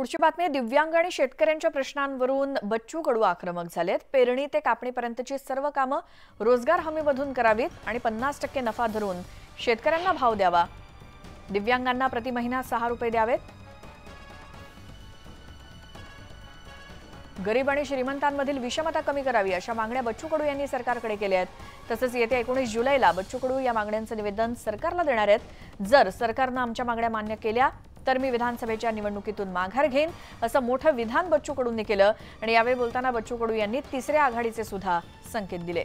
पुढची बातमी दिव्यांग आणि शेतकऱ्यांच्या प्रश्नांवरून बच्चू कडू आक्रमक झालेत. पेरणी ते कापणीपर्यंतची सर्व कामं रोजगार हमीमधून करावीत आणि पन्नास टक्के नफा धरून शेतकऱ्यांना भाव द्यावा. दिव्यांगांना प्रति महिना सहा रुपये द्यावेत. गरीब आणि श्रीमंतांमधील विषमता कमी करावी अशा मागण्या बच्चू कडू यांनी सरकारकडे केल्या आहेत. तसंच येत्या एकोणीस जुलैला बच्चू कडू या मागण्यांचं निवेदन सरकारला देणार आहेत. जर सरकारनं आमच्या मागण्या मान्य केल्या तर मी विधानसभेच्या निवडणुकीतून माघार घेईन असं मोठं विधान बच्चू कडूंनी केलं. आणि यावेळी बोलताना बच्चू कडू यांनी तिसऱ्या आघाडीचे सुद्धा संकेत दिले.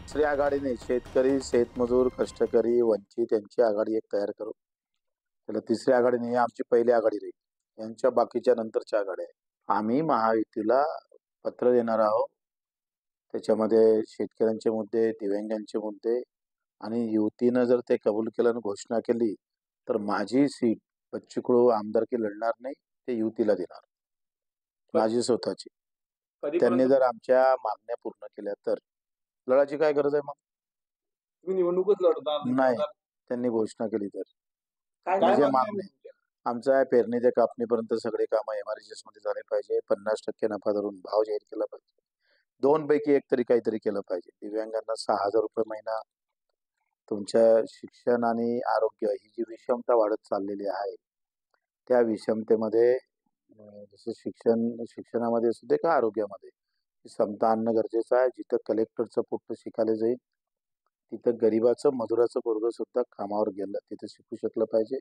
दुसरी आघाडीने शेतकरी शेतमजूर कष्टकरी वंचित यांची आघाडी एक तयार करू. त्याला तिसरी आघाडीने आमची पहिली आघाडी राहील. यांच्या बाकीच्या नंतरच्या आघाड्या आहे आम्ही महायुतीला पत्र देणार आहोत. त्याच्यामध्ये शेतकऱ्यांचे मुद्दे दिव्यांगांचे मुद्दे आणि युतीनं जर ते कबूल केलं आणि घोषणा केली तर माझी सीट बच्चूकडू आमदारकी लढणार नाही ते युतीला देणार. माझी स्वतःची. त्यांनी जर आमच्या मागण्या पूर्ण केल्या तर लढायची काय गरज आहे मग? तुम्ही निवडणूकच लढणार नाही. त्यांनी घोषणा केली तर. काय माझे काय मागणे. मागणी आहे? आमचं आहे पेरणी ते कापणीपर्यंत सगळे कामं एमआरजीएसमध्ये झाले पाहिजे. पन्नास टक्के नफा धरून भाव जाहीर केला पाहिजे. दोन पैकी एक तरी काहीतरी केलं पाहिजे. दिव्यांगांना सहा हजार रुपये महिना तुमच्या शिक्षण आणि आरोग्य ही जी विषमता वाढत चाललेली आहे त्या विषमतेमध्ये जसं शिक्षण शिक्षणामध्ये असू दे का आरोग्यामध्ये समता आणणं गरजेचं आहे. जिथं कलेक्टरचं पोट्ट शिकायला जाईल तिथं गरिबाचं मजुराचं पोरगं सुद्धा कामावर गेलं तिथं शिकू शकलं पाहिजे.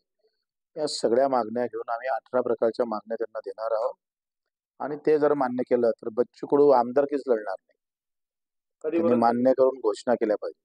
या सगळ्या मागण्या घेऊन आम्ही अठरा प्रकारच्या मागण्या त्यांना देणार आहोत. आणि ते जर मान्य केलं तर बच्चू कडू आमदारकीच लढणार नाही? मान्य करून घोषणा केल्या पाहिजे.